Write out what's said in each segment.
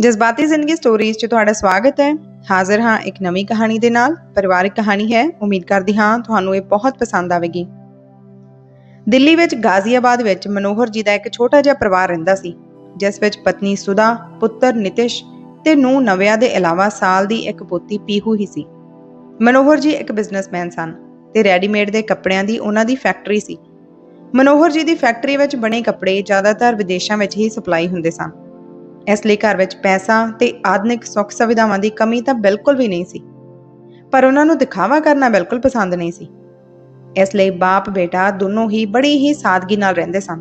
ਜਜ਼ਬਾਤੀ ਜ਼ਿੰਦਗੀ ਸਟੋਰੀਜ਼ 'ਚ ਤੁਹਾਡਾ ਸਵਾਗਤ ਹੈ। ਹਾਜ਼ਰ ਹਾਂ ਇੱਕ ਨਵੀਂ ਕਹਾਣੀ ਦੇ ਨਾਲ। ਪਰਿਵਾਰਕ ਕਹਾਣੀ ਹੈ। ਉਮੀਦ ਕਰਦੀ ਹਾਂ ਤੁਹਾਨੂੰ ਇਹ ਬਹੁਤ ਪਸੰਦ ਆਵੇਗੀ। ਦਿੱਲੀ ਵਿੱਚ ਗਾਜ਼ੀਆਬਾਦ ਵਿੱਚ ਮਨੋਹਰ ਜੀ ਦਾ ਇੱਕ ਛੋਟਾ ਜਿਹਾ ਪਰਿਵਾਰ ਰਹਿੰਦਾ ਸੀ। ਜਿਸ ਵਿੱਚ ਪਤਨੀ ਸੁਦਾ ਪੁੱਤਰ ਨਿਤਿਸ਼ ਤੇ ਨੂੰ ਨਵਿਆ ਦੇ ਇਲਾਵਾ ਸਾਲ ਦੀ ਇੱਕ ਪੋਤੀ ਪੀਹੂ ਹੀ ਸੀ। ਮਨੋਹਰ ਜੀ ਇੱਕ ਬਿਜ਼ਨਸਮੈਨ ਸਨ ਤੇ ਰੈਡੀਮੇਡ ਦੇ ਕੱਪੜਿਆਂ ਦੀ ਉਹਨਾਂ ਦੀ ਫੈਕਟਰੀ ਸੀ। ਮਨੋਹਰ ਜੀ ਦੀ ਫੈਕਟਰੀ ਵਿੱਚ ਬਣੇ ਕੱਪੜੇ ਜ਼ਿਆਦਾਤਰ ਵਿਦੇਸ਼ਾਂ ਵਿੱਚ ਹੀ ਸਪਲਾਈ ਹੁੰਦੇ ਸਨ। ਇਸ ਲਈ ਘਰ ਵਿੱਚ ਪੈਸਾ ਤੇ ਆਧੁਨਿਕ ਸੁੱਖ ਸੁਵਿਧਾਵਾਂ ਦੀ ਕਮੀ ਤਾਂ ਬਿਲਕੁਲ ਵੀ ਨਹੀਂ ਸੀ। ਪਰ ਉਹਨਾਂ ਨੂੰ ਦਿਖਾਵਾ ਕਰਨਾ ਬਿਲਕੁਲ ਪਸੰਦ ਨਹੀਂ ਸੀ। ਇਸ ਲਈ ਬਾਪ ਬੇਟਾ ਦੋਨੋਂ ਹੀ ਬੜੀ ਹੀ ਸਾਦਗੀ ਨਾਲ ਰਹਿੰਦੇ ਸਨ।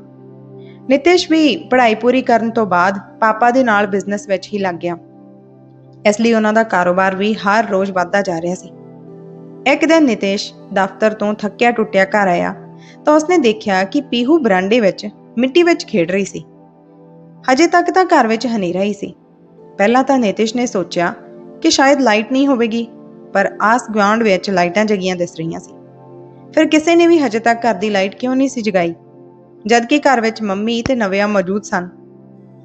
ਨਿਤੇਸ਼ ਵੀ ਪੜ੍ਹਾਈ ਪੂਰੀ ਕਰਨ ਤੋਂ ਬਾਅਦ ਪਾਪਾ ਦੇ ਨਾਲ ਬਿਜ਼ਨਸ ਵਿੱਚ ਹੀ ਲੱਗ ਗਿਆ। ਇਸ ਲਈ ਉਹਨਾਂ ਦਾ ਕਾਰੋਬਾਰ ਵੀ ਹਰ ਰੋਜ਼ ਵੱਧਦਾ ਜਾ ਰਿਹਾ ਸੀ। ਇੱਕ ਦਿਨ ਨਿਤੇਸ਼ ਦਫ਼ਤਰ ਤੋਂ ਥੱਕਿਆ ਟੁੱਟਿਆ ਘਰ ਆਇਆ ਤਾਂ ਉਸਨੇ ਦੇਖਿਆ ਕਿ ਪੀਹੂ ਬਰਾਂਡੇ ਵਿੱਚ ਮਿੱਟੀ ਵਿੱਚ ਖੇਡ ਰਹੀ ਸੀ। ਹਜੇ ਤੱਕ ਤਾਂ ਘਰ ਵਿੱਚ ਹਨੇਰਾ ਹੀ ਸੀ। ਪਹਿਲਾਂ ਤਾਂ ਨਿਤਿਸ਼ ਨੇ ਸੋਚਿਆ ਕਿ ਸ਼ਾਇਦ ਲਾਈਟ ਨਹੀਂ ਹੋਵੇਗੀ, ਪਰ ਆਸ ਗੁਆਂਢ ਵਿੱਚ ਲਾਈਟਾਂ ਜਗੀਆਂ ਦਿਸ ਰਹੀਆਂ ਸੀ। ਫਿਰ ਕਿਸੇ ਨੇ ਵੀ ਹਜੇ ਤੱਕ ਘਰ ਦੀ ਲਾਈਟ ਕਿਉਂ ਨਹੀਂ ਸੀ ਜਗਾਈ? ਜਦਕਿ ਘਰ ਵਿੱਚ ਮੰਮੀ ਤੇ ਨਵਿਆ ਮੌਜੂਦ ਸਨ,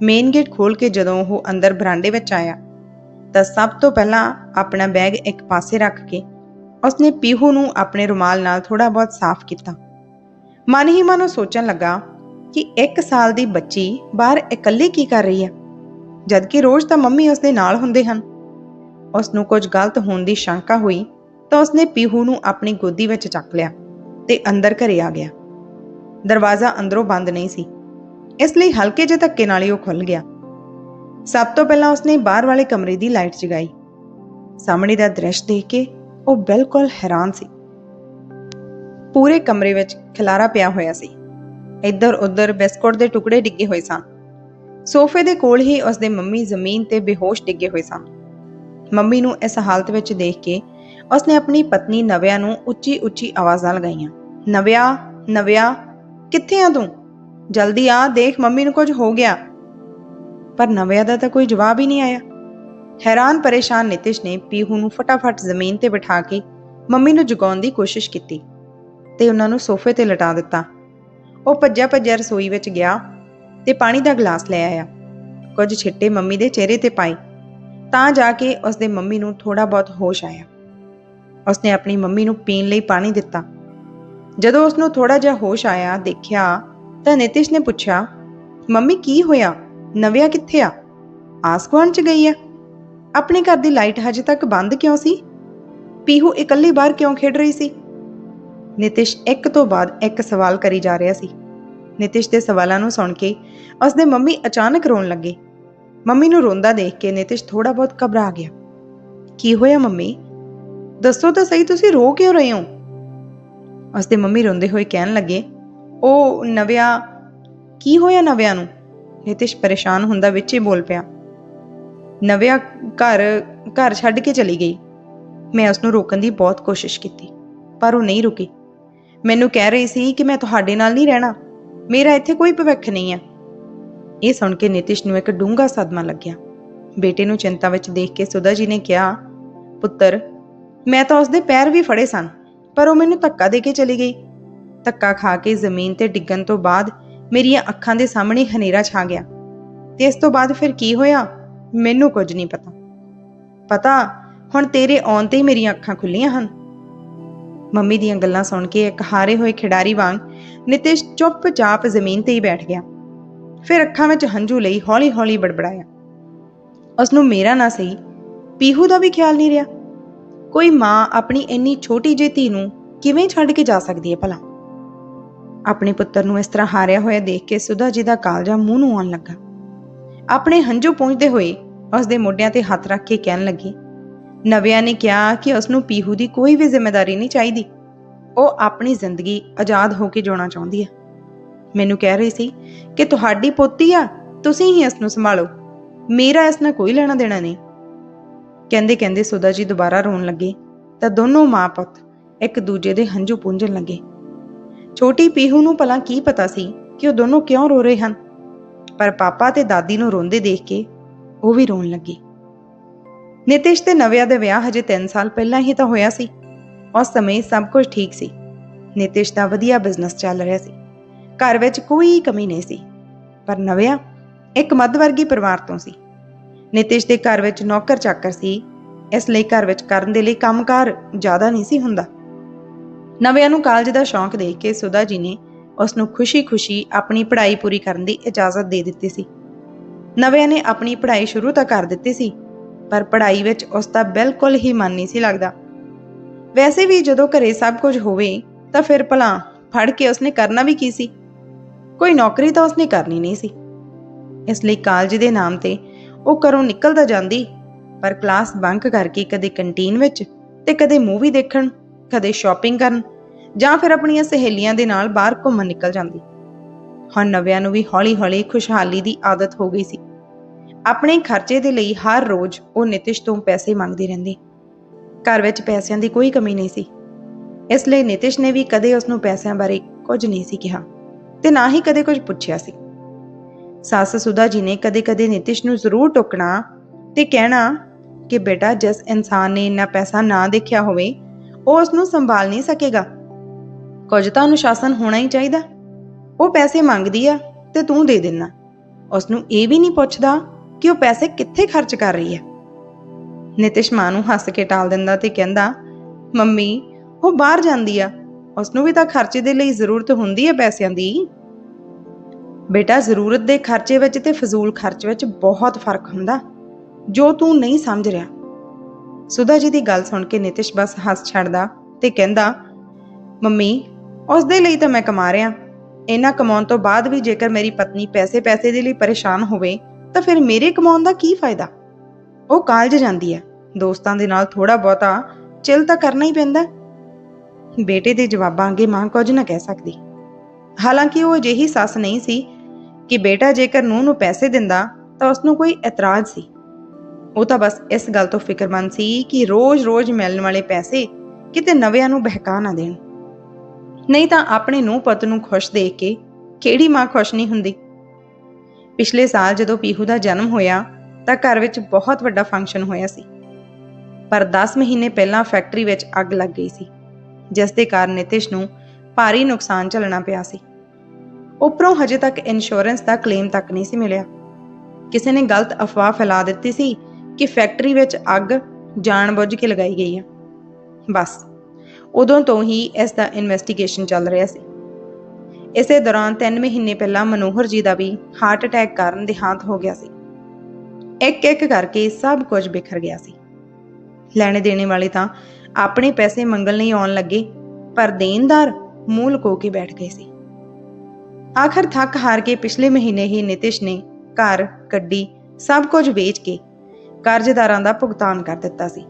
ਮੇਨ ਗੇਟ ਖੋਲ ਕੇ ਜਦੋਂ ਉਹ ਅੰਦਰ ਬਰਾਂਡੇ ਵਿੱਚ ਆਇਆ, ਤਾਂ ਸਭ ਤੋਂ ਪਹਿਲਾਂ ਆਪਣਾ ਬੈਗ ਇੱਕ ਪਾਸੇ ਰੱਖ ਕੇ ਉਸਨੇ ਪੀਹੂ ਨੂੰ ਆਪਣੇ ਰੁਮਾਲ ਨਾਲ ਥੋੜਾ ਬਹੁਤ ਸਾਫ਼ ਕੀਤਾ। ਮਨ ਹੀ ਮਨ ਉਹ ਸੋਚਣ ਲੱਗਾ ਕਿ 1 ਸਾਲ ਦੀ ਬੱਚੀ ਬਾਹਰ ਇਕੱਲੀ ਕੀ ਕਰ ਰਹੀ ਹੈ? ਜਦਕਿ ਰੋਜ਼ ਤਾਂ ਮੰਮੀ ਉਸਦੇ ਨਾਲ ਹੁੰਦੇ ਹਨ। ਉਸ ਨੂੰ ਕੁਝ ਗਲਤ ਹੋਣ ਦੀ ਸ਼ੰਕਾ ਹੋਈ ਤਾਂ ਉਸਨੇ ਪੀਹੂ ਨੂੰ ਆਪਣੀ ਗੋਦੀ ਵਿੱਚ ਚੱਕ ਲਿਆ ਤੇ ਅੰਦਰ ਘਰੇ ਆ ਗਿਆ। ਦਰਵਾਜ਼ਾ ਅੰਦਰੋਂ ਬੰਦ ਨਹੀਂ ਸੀ। ਇਸ ਲਈ ਹਲਕੇ ਜਿਹੇ ਧੱਕੇ ਨਾਲ ਹੀ ਉਹ ਖੁੱਲ ਗਿਆ। ਸਭ ਤੋਂ ਪਹਿਲਾਂ ਉਸਨੇ ਬਾਹਰ ਵਾਲੇ ਕਮਰੇ ਦੀ ਲਾਈਟ ਜਗਾਈ। ਸਾਹਮਣੇ ਦਾ ਦ੍ਰਿਸ਼ ਦੇਖ ਕੇ ਉਹ ਬਿਲਕੁਲ ਹੈਰਾਨ ਸੀ। ਪੂਰੇ ਕਮਰੇ ਵਿੱਚ ਖਿਲਾਰਾ ਪਿਆ ਹੋਇਆ ਸੀ। ਇੱਧਰ ਉੱਧਰ ਬਿਸਕੁਟ ਦੇ ਟੁਕੜੇ ਡਿੱਗੇ ਹੋਏ ਸਨ। ਸੋਫੇ ਦੇ ਕੋਲ ਹੀ ਉਸਦੇ ਮੰਮੀ ਜ਼ਮੀਨ ਤੇ ਬੇਹੋਸ਼ ਡਿੱਗੇ ਹੋਏ ਸਨ। ਮੰਮੀ ਨੂੰ ਇਸ ਹਾਲਤ ਵਿੱਚ ਦੇਖ ਕੇ ਉਸਨੇ ਆਪਣੀ ਪਤਨੀ ਨਵਿਆ ਨੂੰ ਉੱਚੀ ਉੱਚੀ ਆਵਾਜ਼ਾਂ ਲਗਾਈਆਂ। ਨਵਿਆ ਨਵਿਆ, ਕਿੱਥੇ ਆ ਤੂੰ? ਜਲਦੀ ਆ, ਦੇਖ ਮੰਮੀ ਨੂੰ ਕੁਝ ਹੋ ਗਿਆ। ਪਰ ਨਵਿਆ ਦਾ ਤਾਂ ਕੋਈ ਜਵਾਬ ਹੀ ਨਹੀਂ ਆਇਆ। ਹੈਰਾਨ ਪਰੇਸ਼ਾਨ ਨਿਤਿਸ਼ ਨੇ ਪੀਹੂ ਨੂੰ ਫਟਾਫਟ ਜ਼ਮੀਨ ਤੇ ਬਿਠਾ ਕੇ ਮੰਮੀ ਨੂੰ ਜਗਾਉਣ ਦੀ ਕੋਸ਼ਿਸ਼ ਕੀਤੀ ਤੇ ਉਹਨਾਂ ਨੂੰ ਸੋਫੇ ਤੇ ਲਟਾ ਦਿੱਤਾ। ਉਹ ਭੱਜਿਆ ਭੱਜਿਆ ਰਸੋਈ ਵਿੱਚ ਗਿਆ ਤੇ ਪਾਣੀ ਦਾ ਗਲਾਸ ਲੈ ਆਇਆ। ਕੁਝ ਛਿੱਟੇ ਮੰਮੀ ਦੇ ਚਿਹਰੇ ਤੇ ਪਾਏ। ਤਾਂ ਜਾ ਕੇ ਉਸਦੇ ਮੰਮੀ ਨੂੰ ਥੋੜਾ ਬਹੁਤ ਹੋਸ਼ ਆਇਆ। ਉਸਨੇ ਆਪਣੀ ਮੰਮੀ ਨੂੰ ਪੀਣ ਲਈ ਪਾਣੀ ਦਿੱਤਾ। ਜਦੋਂ ਉਸ ਨੂੰ ਥੋੜਾ ਜਿਹਾ ਹੋਸ਼ ਆਇਆ, ਦੇਖਿਆ ਤਾਂ ਨਿਤਿਸ਼ ਨੇ ਪੁੱਛਿਆ, ਮੰਮੀ, ਕੀ ਹੋਇਆ? ਨਵਿਆ ਕਿੱਥੇ ਆ? ਆਸਕਵਾਨ ਚ ਗਈ ਆ? ਆਪਣੇ ਘਰ ਦੀ ਲਾਈਟ ਹਜੇ ਤੱਕ ਬੰਦ ਕਿਉਂ ਸੀ? ਪੀਹੂ ਇਕੱਲੀ ਬਾਹਰ ਕਿਉਂ ਖੇਡ ਰਹੀ ਸੀ? ਨਿਤਿਸ਼ ਇੱਕ ਤੋਂ ਬਾਅਦ ਇੱਕ ਸਵਾਲ ਕਰੀ ਜਾ ਰਿਹਾ ਸੀ। ਨਿਤਿਸ਼ ਦੇ ਸਵਾਲਾਂ ਨੂੰ ਸੁਣ ਕੇ ਉਸਦੇ ਮੰਮੀ ਅਚਾਨਕ ਰੋਣ ਲੱਗੇ। ਮੰਮੀ ਨੂੰ ਰੋਂਦਾ ਦੇਖ ਕੇ ਨਿਤਿਸ਼ ਥੋੜਾ ਬਹੁਤ ਘਬਰਾ ਗਿਆ। ਕੀ ਹੋਇਆ ਮੰਮੀ? ਦੱਸੋ ਤਾਂ ਸਹੀ, ਤੁਸੀਂ ਰੋ ਕਿਉਂ ਰਹੇ ਹੋ? ਉਸਦੇ ਮੰਮੀ ਰੋਂਦੇ ਹੋਏ ਕਹਿਣ ਲੱਗੇ, ਉਹ ਨਵਿਆ, ਕੀ ਹੋਇਆ ਨਵਿਆ ਨੂੰ? ਨਿਤਿਸ਼ ਪਰੇਸ਼ਾਨ ਹੁੰਦਾ ਵਿੱਚ ਹੀ ਬੋਲ ਪਿਆ। ਨਵਿਆ ਘਰ ਘਰ ਛੱਡ ਕੇ ਚਲੀ ਗਈ। ਮੈਂ ਉਸ ਨੂੰ ਰੋਕਣ ਦੀ ਬਹੁਤ ਕੋਸ਼ਿਸ਼ ਕੀਤੀ, ਪਰ ਉਹ ਨਹੀਂ ਰੁਕੀ। ਮੈਨੂੰ ਕਹਿ ਰਹੀ ਸੀ ਕਿ ਮੈਂ ਤੁਹਾਡੇ ਨਾਲ ਨਹੀਂ ਰਹਿਣਾ। ਮੇਰਾ ਇੱਥੇ ਕੋਈ ਭਵਿੱਖ ਨਹੀਂ ਹੈ। ਇਹ ਸੁਣ ਕੇ ਨਿਤਿਸ਼ ਨੂੰ ਇੱਕ ਡੂੰਘਾ ਸਦਮਾ ਲੱਗਿਆ। ਬੇਟੇ ਨੂੰ ਚਿੰਤਾ ਵਿੱਚ ਦੇਖ ਕੇ ਸੁਦਾ ਜੀ ਨੇ ਕਿਹਾ, ਪੁੱਤਰ, ਮੈਂ ਤਾਂ ਉਸਦੇ ਪੈਰ ਵੀ ਫੜੇ ਸਨ, ਪਰ ਉਹ ਮੈਨੂੰ ਧੱਕਾ ਦੇ ਕੇ ਚਲੀ ਗਈ। ਧੱਕਾ ਖਾ ਕੇ ਜ਼ਮੀਨ ਤੇ ਡਿੱਗਣ ਤੋਂ ਬਾਅਦ ਮੇਰੀਆਂ ਅੱਖਾਂ ਦੇ ਸਾਹਮਣੇ ਹਨੇਰਾ ਛਾ ਗਿਆ। ਤੇ ਇਸ ਤੋਂ ਬਾਅਦ ਫਿਰ ਕੀ ਹੋਇਆ? ਮੈਨੂੰ ਕੁਝ ਨਹੀਂ ਪਤਾ। ਪਤਾ, ਹੁਣ ਤੇਰੇ ਆਉਣ ਤੇ ਹੀ ਮੇਰੀਆਂ ਅੱਖਾਂ ਖੁੱਲੀਆਂ ਹਨ। ਮੰਮੀ ਦੀਆਂ ਗੱਲਾਂ ਸੁਣ ਕੇ ਇੱਕ ਹਾਰੇ ਹੋਏ ਖਿਡਾਰੀ ਵਾਂਗ ਨਿਤਿਸ਼ ਚੁੱਪਚਾਪ ਜ਼ਮੀਨ ਤੇ ਹੀ ਬੈਠ ਗਿਆ। ਫਿਰ ਅੱਖਾਂ ਵਿੱਚ ਹੰਝੂ ਲਈ ਹੌਲੀ-ਹੌਲੀ ਬੜਬੜਾਇਆ। ਉਸ ਨੂੰ ਮੇਰਾ ਨਾ ਸਹੀ, ਪੀਹੂ ਦਾ ਵੀ ਖਿਆਲ ਨਹੀਂ ਰਿਹਾ। ਕੋਈ ਮਾਂ ਆਪਣੀ ਇੰਨੀ ਛੋਟੀ ਜਿਹੀ ਧੀ ਨੂੰ ਕਿਵੇਂ ਛੱਡ ਕੇ ਜਾ ਸਕਦੀ ਹੈ ਭਲਾ? ਆਪਣੇ ਪੁੱਤਰ ਨੂੰ ਇਸ ਤਰ੍ਹਾਂ ਹਾਰਿਆ ਹੋਇਆ ਦੇਖ ਕੇ ਸੁਧਾ ਜੀ ਦਾ ਕਾਲਜਾ ਮੂੰਹ ਨੂੰ ਆਉਣ ਲੱਗਾ। ਆਪਣੇ ਹੰਝੂ ਪਹੁੰਚਦੇ ਹੋਏ ਉਸ ਦੇ ਮੋਢਿਆਂ ਤੇ ਹੱਥ ਰੱਖ ਕੇ ਕਹਿਣ ਲੱਗੀ ਨਵਿਆ ਨੇ ਕਿਹਾ ਕਿ ਉਸ ਨੂੰ ਪੀਹੂ ਦੀ ਕੋਈ ਵੀ ਜ਼ਿੰਮੇਵਾਰੀ ਨਹੀਂ ਚਾਹੀਦੀ। ਉਹ ਆਪਣੀ ਜ਼ਿੰਦਗੀ ਆਜ਼ਾਦ ਹੋ ਕੇ ਜਿਉਣਾ ਚਾਹੁੰਦੀ ਹੈ। ਮੈਨੂੰ ਕਹਿ ਰਹੀ ਸੀ ਕਿ ਤੁਹਾਡੀ ਪੋਤੀ ਆ, ਤੁਸੀਂ ਹੀ ਇਸ ਨੂੰ ਸੰਭਾਲੋ। ਮੇਰਾ ਇਸ ਨਾਲ ਕੋਈ ਲੈਣਾ ਦੇਣਾ ਨਹੀਂ। ਕਹਿੰਦੇ ਕਹਿੰਦੇ ਸੁਦਾ ਜੀ ਦੁਬਾਰਾ ਰੋਣ ਲੱਗੇ ਤਾਂ ਦੋਨੋਂ ਮਾਂ ਪੁੱਤ ਇੱਕ ਦੂਜੇ ਦੇ ਹੰਝੂ ਪੂੰਝਣ ਲੱਗੇ। ਛੋਟੀ ਪੀਹੂ ਨੂੰ ਭਲਾ ਕੀ ਪਤਾ ਸੀ ਕਿ ਉਹ ਦੋਨੋਂ ਕਿਉਂ ਰੋ ਰਹੇ ਹਨ? ਪਰ ਪਾਪਾ ਤੇ ਦਾਦੀ ਨੂੰ ਰੋਂਦੇ ਦੇਖ ਕੇ ਉਹ ਵੀ ਰੋਣ ਲੱਗੀ। ਨਿਤਿਸ਼ ਤੇ ਨਵਿਆ ਦੇ ਵਿਆਹ ਹਜੇ 3 ਸਾਲ ਪਹਿਲਾਂ ਹੀ ਤਾਂ ਹੋਇਆ ਸੀ। ਉਸ ਸਮੇਂ ਸਭ ਕੁਝ ਠੀਕ ਸੀ। ਨਿਤਿਸ਼ ਦਾ ਵਧੀਆ ਬਿਜ਼ਨਸ ਚੱਲ ਰਿਹਾ ਸੀ। ਘਰ ਵਿੱਚ ਕੋਈ ਕਮੀ ਨਹੀਂ ਸੀ। ਪਰ ਨਵਿਆ ਇੱਕ ਮੱਧ ਵਰਗੀ ਪਰਿਵਾਰ ਤੋਂ ਸੀ। ਨਿਤਿਸ਼ ਦੇ ਘਰ ਵਿੱਚ ਨੌਕਰ ਚਾਕਰ ਸੀ। ਇਸ ਲਈ ਘਰ ਵਿੱਚ ਕਰਨ ਦੇ ਲਈ ਕੰਮਕਾਰ ਜ਼ਿਆਦਾ ਨਹੀਂ ਸੀ ਹੁੰਦਾ। ਨਵਿਆਂ ਨੂੰ ਕਾਲਜ ਦਾ ਸ਼ੌਂਕ ਦੇਖ ਕੇ ਸੁਦਾ ਜੀ ਨੇ ਉਸ ਨੂੰ ਖੁਸ਼ੀ-ਖੁਸ਼ੀ ਆਪਣੀ ਪੜ੍ਹਾਈ ਪੂਰੀ ਕਰਨ ਦੀ ਇਜਾਜ਼ਤ ਦੇ ਦਿੱਤੀ ਸੀ। ਨਵਿਆਂ ਨੇ ਆਪਣੀ ਪੜ੍ਹਾਈ ਸ਼ੁਰੂ ਤਾਂ ਕਰ ਦਿੱਤੀ ਸੀ। ਪਰ ਪੜ੍ਹਾਈ ਵਿੱਚ ਉਸ ਦਾ ਬਿਲਕੁਲ ਹੀ ਮਨ ਨਹੀਂ ਸੀ ਲੱਗਦਾ। ਵੈਸੇ ਵੀ ਜਦੋਂ ਘਰੇ ਸਭ ਕੁਝ ਹੋਵੇ, ਤਾਂ ਫਿਰ ਭਲਾ ਫੜ ਕੇ ਉਸਨੇ ਕਰਨਾ ਵੀ ਕੀ ਸੀ? ਕੋਈ ਨੌਕਰੀ ਤਾਂ ਉਸਨੇ ਕਰਨੀ ਨਹੀਂ ਸੀ। ਇਸ ਲਈ ਕਾਲਜ ਦੇ ਨਾਮ ਤੇ ਉਹ ਘਰੋਂ ਨਿਕਲਦਾ ਜਾਂਦੀ, ਪਰ ਕਲਾਸ ਬੰਕ ਕਰਕੇ ਕਦੇ ਕੰਟੀਨ ਵਿੱਚ ਤੇ ਕਦੇ ਮੂਵੀ ਦੇਖਣ, ਕਦੇ ਸ਼ਾਪਿੰਗ ਕਰਨ ਜਾਂ ਫਿਰ ਆਪਣੀਆਂ ਸਹੇਲੀਆਂ ਦੇ ਨਾਲ ਬਾਹਰ ਘੁੰਮਣ ਨਿਕਲ ਜਾਂਦੀ। ਹੁਣ ਨਵਿਆਂ ਨੂੰ ਵੀ ਹੌਲੀ-ਹੌਲੀ ਖੁਸ਼ਹਾਲੀ ਦੀ ਆਦਤ ਹੋ ਗਈ ਸੀ। ਆਪਣੇ ਖਰਚੇ ਦੇ ਲਈ ਹਰ ਰੋਜ਼ ਉਹ ਨਿਤਿਸ਼ ਤੋਂ ਪੈਸੇ ਮੰਗਦੀ ਰਹਿੰਦੀ। ਘਰ ਵਿੱਚ ਪੈਸਿਆਂ ਦੀ ਕੋਈ ਕਮੀ ਨਹੀਂ ਸੀ। ਇਸ ਲਈ ਨਿਤਿਸ਼ ਨੇ ਵੀ ਕਦੇ ਉਸ ਨੂੰ ਪੈਸਿਆਂ ਬਾਰੇ ਕੁਝ ਨਹੀਂ ਸੀ ਕਿਹਾ ਤੇ ਨਾ ਹੀ ਕਦੇ ਕੁਝ ਪੁੱਛਿਆ ਸੀ। ਸੱਸ ਸੁਦਾ ਜੀ ਨੇ ਕਦੇ-ਕਦੇ ਨਿਤਿਸ਼ ਨੂੰ ਜ਼ਰੂਰ ਟੋਕਣਾ ਤੇ ਕਹਿਣਾ ਕਿ ਬੇਟਾ ਜਿਸ ਇਨਸਾਨ ਨੇ ਇੰਨਾ ਪੈਸਾ ਨਾ ਦੇਖਿਆ ਹੋਵੇ, ਉਹ ਉਸ ਨੂੰ ਸੰਭਾਲ ਨਹੀਂ ਸਕੇਗਾ। ਕੁਝ ਤਾਂ ਅਨੁਸ਼ਾਸਨ ਹੋਣਾ ਹੀ ਚਾਹੀਦਾ। ਉਹ ਪੈਸੇ ਮੰਗਦੀ ਆ ਤੇ ਤੂੰ ਦੇ ਦੇਣਾ ਉਸ ਨੂੰ ਇਹ ਵੀ ਨਹੀਂ ਪੁੱਛਦਾ ਕਿ ਉਹ ਪੈਸੇ ਕਿੱਥੇ ਖਰਚ ਕਰ ਰਹੀ ਹੈ? ਨਿਤਿਸ਼ ਮਾਂ ਨੂੰ ਹੱਸ ਕੇ ਟਾਲ ਦਿੰਦਾ ਤੇ ਕਹਿੰਦਾ, ਮੰਮੀ, ਉਹ ਬਾਹਰ ਜਾਂਦੀ ਆ। ਉਸ ਨੂੰ ਵੀ ਤਾਂ ਖਰਚੇ ਦੇ ਲਈ ਜ਼ਰੂਰਤ ਹੁੰਦੀ ਹੈ ਪੈਸਿਆਂ ਦੀ। ਬੇਟਾ, ਜ਼ਰੂਰਤ ਦੇ ਖਰਚੇ ਵਿੱਚ ਤੇ ਫਜ਼ੂਲ ਖਰਚ ਵਿੱਚ ਬਹੁਤ ਫ਼ਰਕ ਹੁੰਦਾ। ਜੋ ਤੂੰ ਨਹੀਂ ਸਮਝ ਰਿਹਾ। ਸੁਧਾ ਜੀ ਦੀ ਗੱਲ ਸੁਣ ਕੇ ਨਿਤਿਸ਼ ਬਸ ਹੱਸ ਛੱਡਦਾ ਤੇ ਕਹਿੰਦਾ, ਮੰਮੀ ਉਸ ਦੇ ਲਈ ਤਾਂ ਮੈਂ ਕਮਾ ਰਿਹਾ। ਇਹਨਾਂ ਕਮਾਉਣ ਤੋਂ ਬਾਅਦ ਵੀ ਜੇਕਰ ਮੇਰੀ ਪਤਨੀ ਪੈਸੇ ਪੈਸੇ ਦੇ ਲਈ ਪਰੇਸ਼ਾਨ ਹੋਵੇ ਤਾਂ ਫਿਰ ਮੇਰੇ ਕਮਾਉਣ ਦਾ ਕੀ ਫਾਇਦਾ? ਉਹ ਕਾਲਜ ਜਾਂਦੀ ਹੈ। ਦੋਸਤਾਂ ਦੇ ਨਾਲ ਥੋੜਾ ਬਹੁਤਾ ਚਿਲ ਤਾਂ ਕਰਨਾ ਹੀ ਪੈਂਦਾ ਬੇਟੇ ਦੇ ਜਵਾਬਾਂ ਅੱਗੇ ਮਾਂ ਕੁਝ ਨਾ ਕਹਿ ਸਕਦੀ। ਹਾਲਾਂਕਿ ਉਹ ਅਜਿਹੀ ਸੱਸ ਨਹੀਂ ਸੀ ਕਿ ਬੇਟਾ ਜੇਕਰ ਨੂੰਹ ਨੂੰ ਪੈਸੇ ਦਿੰਦਾ ਤਾਂ ਉਸ ਨੂੰ ਕੋਈ ਇਤਰਾਜ਼ ਸੀ। ਉਹ ਤਾਂ ਬਸ ਇਸ ਗੱਲ ਤੋਂ ਫਿਕਰਮੰਦ ਸੀ ਕਿ ਰੋਜ਼-ਰੋਜ਼ ਮਿਲਣ ਵਾਲੇ ਪੈਸੇ ਕਿਤੇ ਨਵਿਆਂ ਨੂੰ ਬਹਿਕਾ ਨਾ ਦੇਣ। ਨਹੀਂ ਤਾਂ ਆਪਣੇ ਨੂੰਹ ਪਤ ਨੂੰ ਖੁਸ਼ ਦੇਖ ਕੇ ਕਿਹੜੀ ਮਾਂ ਖੁਸ਼ ਨਹੀਂ ਹੁੰਦੀ? ਪਿਛਲੇ ਸਾਲ ਜਦੋਂ ਪੀਹੂ ਦਾ ਜਨਮ ਹੋਇਆ, ਤਾਂ ਘਰ ਵਿੱਚ ਬਹੁਤ ਵੱਡਾ ਫੰਕਸ਼ਨ ਹੋਇਆ ਸੀ। ਪਰ 10 ਮਹੀਨੇ ਪਹਿਲਾਂ ਫੈਕਟਰੀ ਵਿੱਚ ਅੱਗ ਲੱਗ ਗਈ ਸੀ, ਜਿਸ ਦੇ ਕਾਰਨ ਨਿਤਿਸ਼ ਨੂੰ ਭਾਰੀ ਨੁਕਸਾਨ ਝੱਲਣਾ ਪਿਆ ਸੀ। ਉੱਪਰੋਂ ਹਜੇ ਤੱਕ ਇੰਸ਼ੋਰੈਂਸ ਦਾ ਕਲੇਮ ਤੱਕ ਨਹੀਂ ਸੀ ਮਿਲਿਆ। ਕਿਸੇ ਨੇ ਗਲਤ ਅਫਵਾਹ ਫੈਲਾ ਦਿੱਤੀ ਸੀ ਕਿ ਫੈਕਟਰੀ ਵਿੱਚ ਅੱਗ ਜਾਣਬੁੱਝ ਕੇ ਲਗਾਈ ਗਈ ਹੈ ਬਸ, ਉਦੋਂ ਤੋਂ ਹੀ ਇਸ ਦਾ ਇਨਵੈਸਟੀਗੇਸ਼ਨ ਚੱਲ ਰਿਹਾ ਸੀ। ਇਸੇ ਦੌਰਾਨ 3 ਮਹੀਨੇ ਪਹਿਲਾਂ ਮਨੋਹਰ ਜੀ ਦਾ ਵੀ ਹਾਰਟ ਅਟੈਕ ਕਾਰਨ ਦੇਹਾਂਤ ਹੋ ਗਿਆ ਸੀ। ਇੱਕ ਇੱਕ ਕਰਕੇ ਸਭ ਕੁਝ ਬਿਖਰ ਗਿਆ ਸੀ। ਲੈਣੇ ਦੇਣੇ ਵਾਲੇ ਤਾਂ ਆਪਣੇ ਪੈਸੇ ਮੰਗਣ ਲਈ ਆਉਣ ਲੱਗੇ, ਪਰ ਦੇਣਦਾਰ ਮੂਲ ਕੋ ਕੇ ਬੈਠ ਗਏ ਸੀ। ਆਖਰ ਥੱਕ ਹਾਰ ਕੇ ਪਿਛਲੇ ਮਹੀਨੇ ਹੀ ਨਿਤਿਸ਼ ਨੇ ਘਰ, ਗੱਡੀ, ਸਭ ਕੁਝ ਵੇਚ ਕੇ ਕਰਜ਼ਦਾਰਾਂ ਦਾ ਭੁਗਤਾਨ ਕਰ ਦਿੱਤਾ ਸੀ।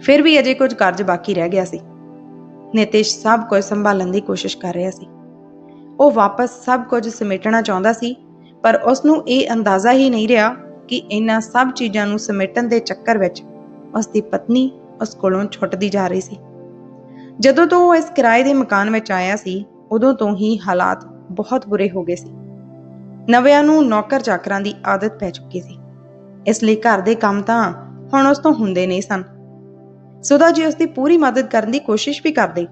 ਫਿਰ ਵੀ ਅਜੇ ਕੁਝ ਕਰਜ਼ ਬਾਕੀ ਰਹਿ ਗਿਆ ਸੀ। ਨਿਤਿਸ਼ ਸਭ ਕੁਝ ਸੰਭਾਲਣ ਦੀ ਕੋਸ਼ਿਸ਼ ਕਰ ਰਿਹਾ ਸੀ। ਉਹ ਵਾਪਸ ਸਭ ਕੁਝ ਸਮੇਟਣਾ ਚਾਹੁੰਦਾ ਸੀ, ਪਰ ਉਸ ਨੂੰ ਇਹ ਅੰਦਾਜ਼ਾ ਹੀ ਨਹੀਂ ਰਿਹਾ ਕਿ ਇਹਨਾਂ ਸਭ ਚੀਜ਼ਾਂ ਨੂੰ ਸਮੇਟਣ ਦੇ ਚੱਕਰ ਵਿੱਚ ਉਸ ਦੀ ਪਤਨੀ ਉਸ ਕੋਲੋਂ ਛੁੱਟਦੀ ਜਾ ਰਹੀ ਸੀ। ਜਦੋਂ ਤੋਂ ਉਹ ਇਸ ਕਿਰਾਏ ਦੇ ਮਕਾਨ ਵਿੱਚ ਆਇਆ ਸੀ, ਉਦੋਂ ਤੋਂ ਹੀ ਹਾਲਾਤ ਬਹੁਤ ਬੁਰੇ ਹੋ ਗਏ ਸੀ। ਨਵਿਆਂ ਨੂੰ ਨੌਕਰ ਚਾਕਰਾਂ ਦੀ ਆਦਤ ਪੈ ਚੁੱਕੀ ਸੀ। ਇਸ ਲਈ ਘਰ ਦੇ ਕੰਮ ਤਾਂ ਹੁਣ ਉਸ ਤੋਂ ਹੁੰਦੇ ਨਹੀਂ ਸਨ। ਸੁਦਾ ਜੀ ਉਸ ਦੀ ਪੂਰੀ ਮਦਦ ਕਰਨ ਦੀ ਕੋਸ਼ਿਸ਼ ਵੀ ਕਰਦੇ,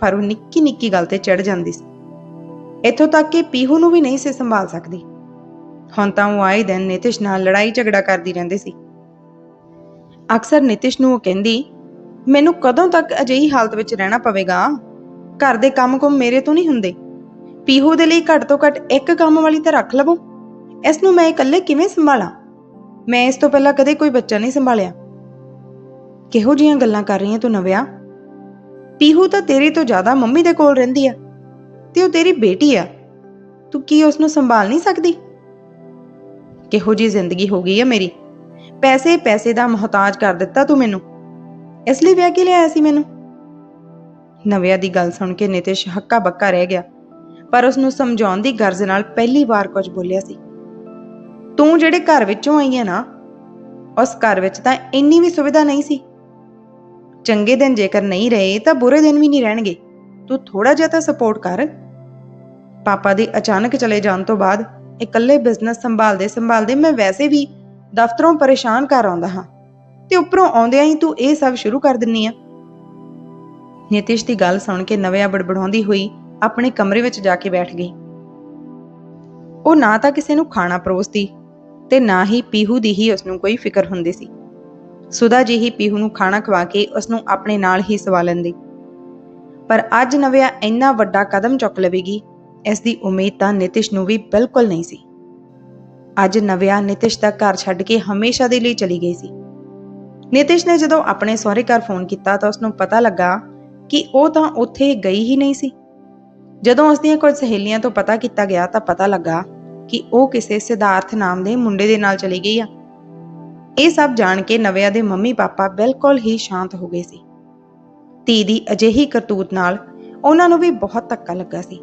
ਪਰ ਉਹ ਨਿੱਕੀ ਨਿੱਕੀ ਗੱਲ ਤੇ ਚੜ ਜਾਂਦੀ ਸੀ। ਇੱਥੋਂ ਤੱਕ ਕਿ ਪੀਹੂ ਨੂੰ ਵੀ ਨਹੀਂ ਸੀ ਸੰਭਾਲ ਸਕਦੀ। ਹੁਣ ਤਾਂ ਉਹ ਆਏ ਦਿਨ ਨਿਤਿਸ਼ ਨਾਲ ਲੜਾਈ ਝਗੜਾ ਕਰਦੀ ਰਹਿੰਦੀ ਸੀ। ਅਕਸਰ ਨਿਤਿਸ਼ ਨੂੰ ਉਹ ਕਹਿੰਦੀ, ਮੈਨੂੰ ਕਦੋਂ ਤੱਕ ਅਜਿਹੀ ਹਾਲਤ ਵਿੱਚ ਰਹਿਣਾ ਪਵੇਗਾ? ਘਰ ਦੇ ਕੰਮ-ਕੁਮ ਮੇਰੇ ਤੋਂ ਨਹੀਂ ਹੁੰਦੇ। ਪੀਹੂ ਦੇ ਲਈ ਘੱਟ ਤੋਂ ਘੱਟ ਇੱਕ ਕੰਮ ਵਾਲੀ ਤਾਂ ਰੱਖ ਲਵੋ। ਇਸ ਨੂੰ ਮੈਂ ਇਕੱਲੇ ਕਿਵੇਂ ਸੰਭਾਲਾਂ? ਮੈਂ ਇਸ ਤੋਂ ਪਹਿਲਾਂ ਕਦੇ ਕੋਈ ਬੱਚਾ ਨਹੀਂ ਸੰਭਾਲਿਆ। ਕਿਹੋ ਜੀਆਂ ਗੱਲਾਂ ਕਰ ਰਹੀ ਹੈ ਤੂੰ ਨਵਿਆ? ਪੀਹੂ ਤਾਂ ਤੇਰੇ ਤੋਂ ਜ਼ਿਆਦਾ ਮੰਮੀ ਦੇ ਕੋਲ ਰਹਿੰਦੀ ਆ। ਤੇ ਉਹ ਤੇਰੀ ਬੇਟੀ ਆ। ਤੂੰ ਕੀ ਉਸ ਨੂੰ ਸੰਭਾਲ ਨਹੀਂ ਸਕਦੀ? ਕਿਹੋ ਜੀ ਜ਼ਿੰਦਗੀ ਹੋ ਗਈ ਆ ਮੇਰੀ। ਪੈਸੇ ਪੈਸੇ ਦਾ ਮੁਹਤਾਜ ਕਰ ਦਿੱਤਾ ਤੂੰ ਮੈਨੂੰ। ਇਸ ਲਈ ਵਿਆਹ ਕੇ ਲਿਆਇਆ ਸੀ ਮੈਨੂੰ। ਨਵਿਆ ਦੀ ਗੱਲ ਸੁਣ ਕੇ ਨਿਤਿਸ਼ ਹੱਕਾ ਬੱਕਾ ਰਹਿ ਗਿਆ। ਪਰ ਉਸ ਨੂੰ ਸਮਝਾਉਣ ਦੀ ਗਰਜ਼ ਨਾਲ ਪਹਿਲੀ ਵਾਰ ਕੁਝ ਬੋਲਿਆ ਸੀ। ਤੂੰ ਜਿਹੜੇ ਘਰ ਵਿੱਚੋਂ ਆਈ ਹੈ ਨਾ, ਉਸ ਘਰ ਵਿੱਚ ਤਾਂ ਇੰਨੀ ਵੀ ਸੁਵਿਧਾ ਨਹੀਂ ਸੀ। ਚੰਗੇ ਦਿਨ ਜੇਕਰ ਨਹੀਂ ਰਹੇ ਤਾਂ ਬੁਰੇ ਦਿਨ ਵੀ ਨਹੀਂ ਰਹਿਣਗੇ। ਤੂੰ ਥੋੜਾ ਜਿਹਾ ਤਾਂ ਸਪੋਰਟ ਕਰ। ਪਾਪਾ ਦੇ ਅਚਾਨਕ ਚਲੇ ਜਾਣ ਤੋਂ ਬਾਅਦ ਇਕੱਲੇ ਬਿਜ਼ਨਸ ਸੰਭਾਲਦੇ ਸੰਭਾਲਦੇ ਮੈਂ ਵੈਸੇ ਵੀ ਦਫ਼ਤਰੋਂ ਪਰੇਸ਼ਾਨ ਕਰ ਆਉਂਦਾ ਹਾਂ। ਤੇ ਉੱਪਰੋਂ ਆਉਂਦਿਆਂ ਹੀ ਤੂੰ ਇਹ ਸਭ ਸ਼ੁਰੂ ਕਰ ਦਿੰਨੀ ਆ। ਨਿਤਿਸ਼ ਦੀ ਗੱਲ ਸੁਣ ਕੇ ਨਵਿਆ ਬੜਬੜਾਉਂਦੀ ਹੋਈ ਆਪਣੇ ਕਮਰੇ ਵਿੱਚ ਜਾ ਕੇ ਬੈਠ ਗਈ। ਉਹ ਨਾ ਤਾਂ ਕਿਸੇ ਨੂੰ ਖਾਣਾ ਪਰੋਸਦੀ ਤੇ ਨਾ ਹੀ ਪੀਹੂ ਦੀ ਹੀ ਉਸ ਨੂੰ ਕੋਈ ਫਿਕਰ ਹੁੰਦੀ ਸੀ। ਸੁਦਾ ਜੀ ਹੀ ਪੀਹੂ ਨੂੰ ਖਾਣਾ ਖਵਾ ਕੇ ਉਸ ਨੂੰ ਆਪਣੇ ਨਾਲ ਹੀ ਸਵਾ ਲੈਂਦੀ। ਪਰ ਅੱਜ ਨਵਿਆ ਇੰਨਾ ਵੱਡਾ ਕਦਮ ਚੁੱਕ ਲਵੇਗੀ, ਇਸ ਦੀ ਉਮੀਦ ਤਾਂ ਨਿਤਿਸ਼ ਨੂੰ ਵੀ ਬਿਲਕੁਲ ਨਹੀਂ ਸੀ। ਅੱਜ ਨਵਿਆ ਨਿਤਿਸ਼ ਦਾ ਘਰ ਛੱਡ ਕੇ ਹਮੇਸ਼ਾ ਦੇ ਲਈ ਚਲੀ ਗਈ ਸੀ। ਨਿਤਿਸ਼ ਨੇ ਜਦੋਂ ਆਪਣੇ ਸਹੁਰੇ ਘਰ ਫੋਨ ਕੀਤਾ ਤਾਂ ਉਸ ਨੂੰ ਪਤਾ ਲੱਗਾ ਕਿ ਉਹ ਤਾਂ ਉੱਥੇ ਗਈ ਹੀ ਨਹੀਂ ਸੀ। ਜਦੋਂ ਉਸ ਦੀਆਂ ਕੁਝ ਸਹੇਲੀਆਂ ਤੋਂ ਪਤਾ ਕੀਤਾ ਗਿਆ ਤਾਂ ਪਤਾ ਲੱਗਾ ਕਿ ਉਹ ਕਿਸੇ ਸਿਧਾਰਥ ਨਾਮ ਦੇ ਮੁੰਡੇ ਦੇ ਨਾਲ ਚਲੀ ਗਈ ਆ। ਇਹ ਸਭ ਜਾਣ ਕੇ ਨਵਿਆ ਦੇ ਮੰਮੀ ਪਾਪਾ ਬਿਲਕੁਲ ਹੀ ਸ਼ਾਂਤ ਹੋ ਗਏ ਸੀ। ਧੀ ਦੀ ਅਜਿਹੀ ਕਰਤੂਤ ਨਾਲ ਉਹਨਾਂ ਨੂੰ ਵੀ ਬਹੁਤ ਧੱਕਾ ਲੱਗਾ ਸੀ।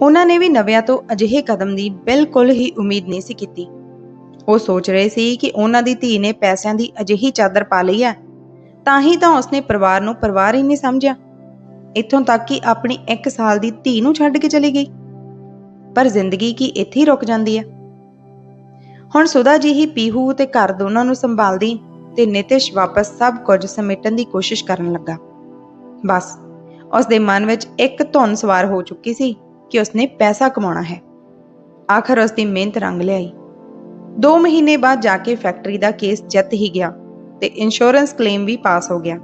ਉਹਨਾਂ ਨੇ ਵੀ ਨਵਿਆ ਤੋਂ ਅਜਿਹੇ ਕਦਮ ਦੀ ਬਿਲਕੁਲ ਹੀ ਉਮੀਦ ਨਹੀਂ ਸੀ ਕੀਤੀ। ਉਹ ਸੋਚ ਰਹੇ ਸੀ ਕਿ ਉਹਨਾਂ ਦੀ ਧੀ ਨੇ ਪੈਸਿਆਂ ਦੀ ਅਜਿਹੀ ਚਾਦਰ ਪਾ ਲਈ ਹੈ, ਤਾਂ ਹੀ ਤਾਂ ਉਸਨੇ ਪਰਿਵਾਰ ਨੂੰ ਪਰਿਵਾਰ ਹੀ ਨਹੀਂ ਸਮਝਿਆ। ਇੱਥੋਂ ਤੱਕ ਕਿ ਆਪਣੀ 1 ਸਾਲ ਦੀ ਧੀ ਨੂੰ ਛੱਡ ਕੇ ਚਲੀ ਗਈ। ਪਰ ਜ਼ਿੰਦਗੀ ਕੀ ਇੱਥੇ ਹੀ ਰੁਕ ਜਾਂਦੀ ਹੈ। ਹੁਣ ਸੁਦਾ ਜੀ ਹੀ ਪੀਹੂ ਤੇ ਘਰ ਦੋਨਾਂ ਨੂੰ ਸੰਭਾਲਦੀ ਤੇ ਨਿਤਿਸ਼ ਵਾਪਸ ਸਭ ਕੁਝ ਸਮੇਟਣ ਦੀ ਕੋਸ਼ਿਸ਼ ਕਰਨ ਲੱਗਾ। ਬਸ ਉਸ ਦੇ ਮਨ ਵਿੱਚ ਇੱਕ ਧੁਨ ਸਵਾਰ ਹੋ ਚੁੱਕੀ ਸੀ ਕਿ ਉਸਨੇ ਪੈਸਾ ਕਮਾਉਣਾ ਹੈ। ਆਖਰ ਉਸ ਦੀ ਮਿਹਨਤ ਰੰਗ ਲਿਆਈ। 2 ਮਹੀਨੇ ਬਾਅਦ ਜਾ ਕੇ ਫੈਕਟਰੀ ਦਾ ਕੇਸ ਜਿੱਤ ਹੀ ਗਿਆ ਤੇ ਇੰਸ਼ੋਰੈਂਸ ਕਲੇਮ ਵੀ ਪਾਸ ਹੋ ਗਿਆ।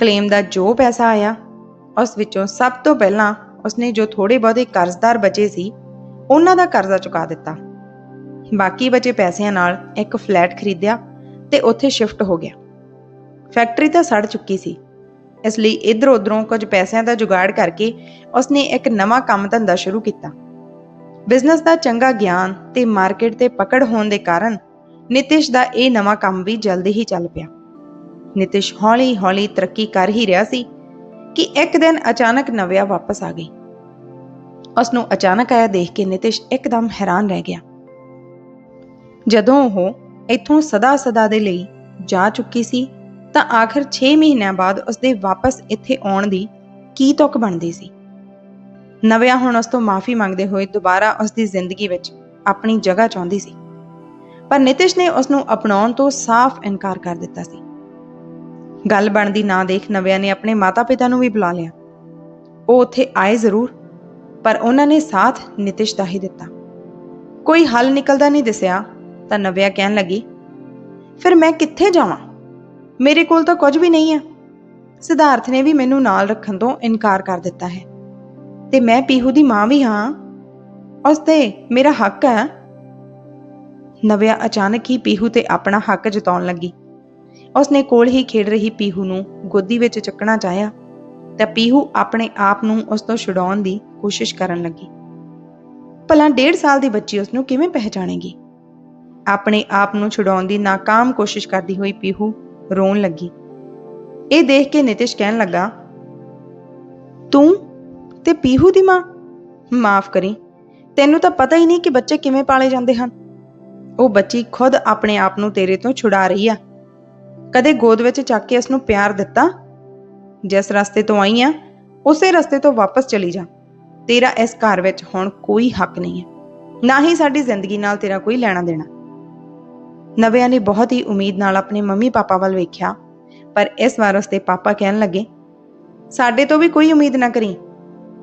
ਕਲੇਮ ਦਾ ਜੋ ਪੈਸਾ ਆਇਆ, ਉਸ ਵਿੱਚੋਂ ਸਭ ਤੋਂ ਪਹਿਲਾਂ ਉਸਨੇ ਜੋ ਥੋੜੇ ਬਹੁਤੇ ਕਰਜ਼ਦਾਰ ਬਚੇ ਸੀ, ਉਹਨਾਂ ਦਾ ਕਰਜ਼ਾ ਚੁਕਾ ਦਿੱਤਾ। ਬਾਕੀ ਬਚੇ ਪੈਸਿਆਂ ਨਾਲ ਇੱਕ ਫਲੈਟ ਖਰੀਦਿਆ ਤੇ ਉੱਥੇ ਸ਼ਿਫਟ ਹੋ ਗਿਆ। ਫੈਕਟਰੀ ਤਾਂ ਸੜ ਚੁੱਕੀ ਸੀ। ਇਸ ਲਈ ਇਧਰ ਉਧਰੋਂ ਕੁਝ ਪੈਸਿਆਂ ਦਾ ਜੁਗਾੜ ਕਰਕੇ ਉਸਨੇ ਇੱਕ ਨਵਾਂ ਕੰਮ ਧੰਦਾ ਸ਼ੁਰੂ ਕੀਤਾ। ਬਿਜ਼ਨਸ ਦਾ ਚੰਗਾ ਗਿਆਨ ਤੇ ਮਾਰਕੀਟ ਤੇ ਪਕੜ ਹੋਣ ਦੇ ਕਾਰਨ ਨਿਤਿਸ਼ ਦਾ ਇਹ ਨਵਾਂ ਕੰਮ ਵੀ ਜਲਦੀ ਹੀ ਚੱਲ ਪਿਆ। ਨਿਤਿਸ਼ ਹੌਲੀ-ਹੌਲੀ ਤਰੱਕੀ ਕਰ ਹੀ ਰਿਹਾ ਸੀ ਕਿ ਇੱਕ ਦਿਨ ਅਚਾਨਕ ਨਵਿਆ ਵਾਪਸ ਆ ਗਈ। ਉਸ ਨੂੰ ਅਚਾਨਕ ਆਇਆ ਦੇਖ ਕੇ ਨਿਤਿਸ਼ ਇੱਕਦਮ ਹੈਰਾਨ ਰਹਿ ਗਿਆ। ਜਦੋਂ ਉਹ ਇੱਥੋਂ ਸਦਾ ਸਦਾ ਦੇ ਲਈ ਜਾ ਚੁੱਕੀ ਸੀ, ਤਾਂ ਆਖਰ 6 ਮਹੀਨਿਆਂ ਬਾਅਦ ਉਸਦੇ ਵਾਪਸ ਇੱਥੇ ਆਉਣ ਦੀ ਕੀ ਤੁਕ ਬਣਦੀ ਸੀ? ਨਵਿਆ ਹੁਣ ਉਸ ਤੋਂ ਮਾਫੀ ਮੰਗਦੇ ਹੋਏ ਦੁਬਾਰਾ ਉਸ ਦੀ ਜ਼ਿੰਦਗੀ ਵਿੱਚ ਆਪਣੀ ਜਗ੍ਹਾ ਚਾਹੁੰਦੀ ਸੀ। ਪਰ ਨਿਤਿਸ਼ ਨੇ ਉਸ ਨੂੰ ਅਪਣਾਉਣ ਤੋਂ ਸਾਫ਼ ਇਨਕਾਰ ਕਰ ਦਿੱਤਾ ਸੀ। ਗੱਲ ਬਣਦੀ ਨਾ ਦੇਖ ਨਵਿਆ ਨੇ ਆਪਣੇ ਮਾਤਾ-ਪਿਤਾ ਨੂੰ ਵੀ ਬੁਲਾ ਲਿਆ। ਉਹ ਉੱਥੇ ਆਏ ਜ਼ਰੂਰ, ਪਰ ਉਹਨਾਂ ਨੇ ਸਾਥ ਨਿਤਿਸ਼ ਦਾ ਹੀ ਦਿੱਤਾ। ਕੋਈ ਹੱਲ ਨਿਕਲਦਾ ਨਹੀਂ ਦਿਸਿਆ। ਤਾਂ ਨਵਿਆ ਕਹਿਣ ਲੱਗੀ, ਫਿਰ ਮੈਂ ਕਿੱਥੇ ਜਾਵਾਂ? ਮੇਰੇ ਕੋਲ ਤਾਂ ਕੁਝ ਵੀ ਨਹੀਂ ਹੈ। ਸਿਧਾਰਥ ਨੇ ਵੀ ਮੈਨੂੰ ਨਾਲ ਰੱਖਣ ਤੋਂ ਇਨਕਾਰ ਕਰ ਦਿੱਤਾ ਹੈ। ਤੇ ਮੈਂ ਪੀਹੂ ਦੀ ਮਾਂ ਵੀ ਹਾਂ? ਉਸ ਤੇ ਮੇਰਾ ਹੱਕ ਹੈ? ਨਵਿਆ ਅਚਾਨਕ ਹੀ ਪੀਹੂ ਤੇ ਆਪਣਾ ਹੱਕ ਜਤਾਉਣ ਲੱਗੀ। ਉਸਨੇ ਕੋਲ ਹੀ ਖੇਡ ਰਹੀ ਪੀਹੂ ਨੂੰ ਗੋਦੀ ਵਿੱਚ ਚੱਕਣਾ ਚਾਹਿਆ, ਤਾਂ ਪੀਹੂ ਆਪਣੇ ਆਪ ਨੂੰ ਉਸ ਤੋਂ ਛੁਡਾਉਣ ਦੀ ਕੋਸ਼ਿਸ਼ ਕਰਨ ਲੱਗੀ। ਭਲਾ ਡੇਢ ਸਾਲ ਦੀ ਬੱਚੀ ਉਸ ਨੂੰ ਕਿਵੇਂ ਪਹਿਚਾਣੇਗੀ? ਆਪਣੇ ਆਪ ਨੂੰ ਛੁਡਾਉਣ ਦੀ ناکਾਮ ਕੋਸ਼ਿਸ਼ ਕਰਦੀ ਹੋਈ ਪੀਹੂ ਰੋਣ ਲੱਗੀ। ਇਹ ਦੇਖ ਕੇ ਨਿਤਿਸ਼ ਕਹਿਣ ਲੱਗਾ, ਤੂੰ ਤੇ ਪੀਹੂ ਦੀ ਮਾਂ? ਮਾਫ ਕਰੀ, ਤੈਨੂੰ ਤਾਂ ਪਤਾ ਹੀ ਨਹੀਂ ਕਿ ਬੱਚੇ ਕਿਵੇਂ ਪਾਲੇ ਜਾਂਦੇ ਹਨ। ਉਹ ਬੱਚੀ ਖੁਦ ਆਪਣੇ ਆਪ ਨੂੰ ਤੇਰੇ ਤੋਂ ਛੁਡਾ ਰਹੀ ਆ। ਕਦੇ ਗੋਦ ਵਿੱਚ ਚੱਕ ਕੇ ਉਸ ਨੂੰ ਪਿਆਰ ਦਿੱਤਾ? ਜਿਸ ਰਸਤੇ ਤੋਂ ਆਈ ਆ, ਉਸੇ ਰਸਤੇ ਤੋਂ ਵਾਪਸ ਚਲੀ ਜਾ। ਤੇਰਾ ਇਸ ਘਰ ਵਿੱਚ ਹੁਣ ਕੋਈ ਹੱਕ ਨਹੀਂ ਹੈ। ਨਾ ਹੀ ਸਾਡੀ ਜ਼ਿੰਦਗੀ ਨਾਲ ਤੇਰਾ ਕੋਈ ਲੈਣਾ ਦੇਣਾ। ਨਵਿਆ ਨੇ ਬਹੁਤ ਹੀ ਉਮੀਦ ਨਾਲ ਆਪਣੇ ਮੰਮੀ ਪਾਪਾ ਵੱਲ ਵੇਖਿਆ। ਪਰ ਇਸ ਵਾਰ ਉਸਦੇ ਪਾਪਾ ਕਹਿਣ ਲੱਗੇ, ਸਾਡੇ ਤੋਂ ਵੀ ਕੋਈ ਉਮੀਦ ਨਾ ਕਰੀ।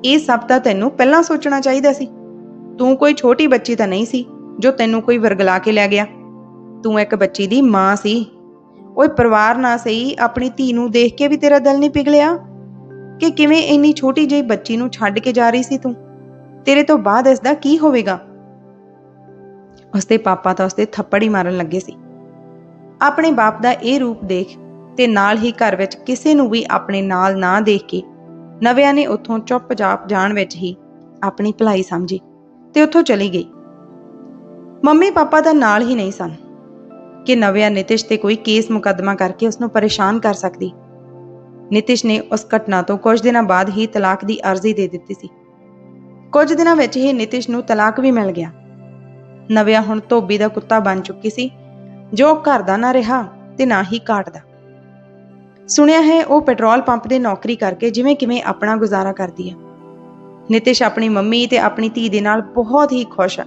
ਇਹ ਸਭ ਤਾਂ ਤੈਨੂੰ ਪਹਿਲਾਂ ਸੋਚਣਾ ਚਾਹੀਦਾ ਸੀ। ਤੂੰ ਕੋਈ ਛੋਟੀ ਬੱਚੀ ਤਾਂ ਨਹੀਂ ਸੀ ਜੋ ਤੈਨੂੰ ਕੋਈ ਵਰਗਲਾ ਕੇ ਲੈ ਗਿਆ। ਤੂੰ ਇੱਕ ਬੱਚੀ ਦੀ ਮਾਂ ਸੀ। ਓਏ ਪਰਿਵਾਰ ਨਾ ਸਹੀ, ਆਪਣੀ ਧੀ ਨੂੰ ਦੇਖ ਕੇ ਵੀ ਤੇਰਾ ਦਿਲ ਨਹੀਂ ਪਿਘਲਿਆ? ਕਿ ਕਿਵੇਂ ਇੰਨੀ ਛੋਟੀ ਜਿਹੀ ਬੱਚੀ ਨੂੰ ਛੱਡ ਕੇ ਜਾ ਰਹੀ ਸੀ ਤੂੰ? ਤੇਰੇ ਤੋਂ ਬਾਅਦ ਇਸ ਦਾ ਕੀ ਹੋਵੇਗਾ? ਉਸਦੇ ਪਾਪਾ ਤਾਂ ਉਸਦੇ ਥੱਪੜ ਹੀ ਮਾਰਨ ਲੱਗੇ ਸੀ। ਆਪਣੇ ਬਾਪ ਦਾ ਇਹ ਰੂਪ ਦੇਖ ਤੇ ਨਾਲ ਹੀ ਘਰ ਵਿੱਚ ਕਿਸੇ ਨੂੰ ਵੀ ਆਪਣੇ ਨਾਲ ਨਾ ਦੇਖ ਕੇ ਨਵਿਆ ਨੇ ਉੱਥੋਂ ਚੁੱਪਚਾਪ ਜਾਣ ਵਿੱਚ ਹੀ ਆਪਣੀ ਭਲਾਈ ਸਮਝੀ ਤੇ ਉੱਥੋਂ ਚਲੀ ਗਈ। ਮੰਮੀ ਪਾਪਾ ਤਾਂ ਨਾਲ ਹੀ ਨਹੀਂ ਸਨ ਕਿ ਨਵਿਆ ਨਿਤਿਸ਼ ਤੇ ਕੋਈ ਕੇਸ ਮੁਕੱਦਮਾ ਕਰਕੇ ਉਸ ਨੂੰ ਪਰੇਸ਼ਾਨ ਕਰ ਸਕਦੀ। ਨਿਤਿਸ਼ ਨੇ ਉਸ ਘਟਨਾ ਤੋਂ ਕੁਝ ਦਿਨਾਂ ਬਾਅਦ ਹੀ ਤਲਾਕ ਦੀ ਅਰਜ਼ੀ ਦੇ ਦਿੱਤੀ ਸੀ। ਕੁਝ ਦਿਨਾਂ ਵਿੱਚ ਹੀ ਨਿਤਿਸ਼ ਨੂੰ ਤਲਾਕ ਵੀ ਮਿਲ ਗਿਆ। ਨਵਿਆ ਹੁਣ ਧੋਬੀ ਦਾ ਕੁੱਤਾ ਬਣ ਚੁੱਕੀ ਸੀ। ਜੋ ਘਰ ਦਾ ਨਾ ਰਿਹਾ ਤੇ ਨਾ ਹੀ ਕਾਟ ਦਾ ਸੁਣਿਆ ਹੈ, ਉਹ ਪੈਟਰੋਲ ਪੰਪ ਦੇ ਨੌਕਰੀ ਕਰਕੇ ਜਿਵੇਂ ਕਿਵੇਂ ਆਪਣਾ ਗੁਜ਼ਾਰਾ ਕਰਦੀ ਹੈ। ਨਿਤਿਸ਼ ਆਪਣੀ ਮੰਮੀ ਤੇ ਆਪਣੀ ਧੀ ਦੇ ਨਾਲ ਬਹੁਤ ਹੀ ਖੁਸ਼ ਹੈ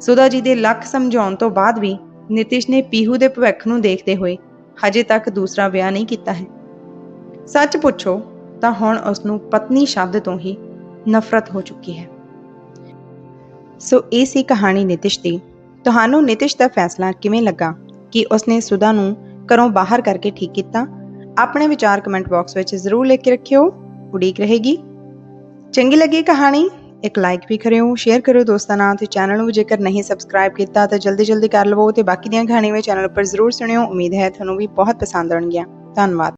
ਸੁਦਾ ਜੀ ਦੇ ਲੱਖ ਸਮਝਾਉਣ ਤੋਂ ਬਾਅਦ ਵੀ ਨਿਤਿਸ਼ ਨੇ ਪੀਹੂ ਦੇ ਭਵਿੱਖ ਨੂੰ ਦੇਖਦੇ ਹੋਏ ਹਜੇ ਤੱਕ ਦੂਸਰਾ ਵਿਆਹ ਨਹੀਂ ਕੀਤਾ ਹੈ। ਸੱਚ ਪੁੱਛੋ ਤਾਂ ਹੁਣ ਉਸ ਨੂੰ ਪਤਨੀ ਸ਼ਬਦ ਤੋਂ ਹੀ ਨਫ਼ਰਤ ਹੋ ਚੁੱਕੀ ਹੈ। ਸੋ ਇਹ ਸੀ ਕਹਾਣੀ ਨਿਤਿਸ਼ ਦੀ, ਤੁਹਾਨੂੰ ਨਿਤਿਸ਼ ਦਾ ਫੈਸਲਾ ਕਿਵੇਂ ਲੱਗਾ? ਕਿ ਉਸਨੇ ਸੁਦਾ ਨੂੰ ਘਰੋਂ ਬਾਹਰ ਕਰਕੇ ਠੀਕ ਕੀਤਾ? ਆਪਣੇ ਵਿਚਾਰ ਕਮੈਂਟ ਬਾਕਸ ਵਿੱਚ ਜ਼ਰੂਰ ਲਿਖ ਕੇ ਰੱਖਿਓ। ਉਡੀਕ ਰਹੇਗੀ। ਚੰਗੀ ਲੱਗੀ ਕਹਾਣੀ? ਇੱਕ ਲਾਈਕ ਵੀ ਕਰਿਓ ਸ਼ੇਅਰ ਕਰਿਓ ਦੋਸਤਾਂ ਨਾਲ ਤੇ ਚੈਨਲ ਨੂੰ ਜੇਕਰ ਨਹੀਂ ਸਬਸਕ੍ਰਾਈਬ ਕੀਤਾ ਤਾਂ ਜਲਦੀ ਜਲਦੀ ਕਰ ਲਵੋ ਤੇ ਬਾਕੀ ਦੀਆਂ ਕਹਾਣੀਆਂ ਵੀ ਚੈਨਲ ਉੱਪਰ ਜ਼ਰੂਰ ਸੁਣਿਓ। ਉਮੀਦ ਹੈ ਤੁਹਾਨੂੰ ਵੀ ਬਹੁਤ ਪਸੰਦ ਆਉਣਗੀਆਂ। ਧੰਨਵਾਦ।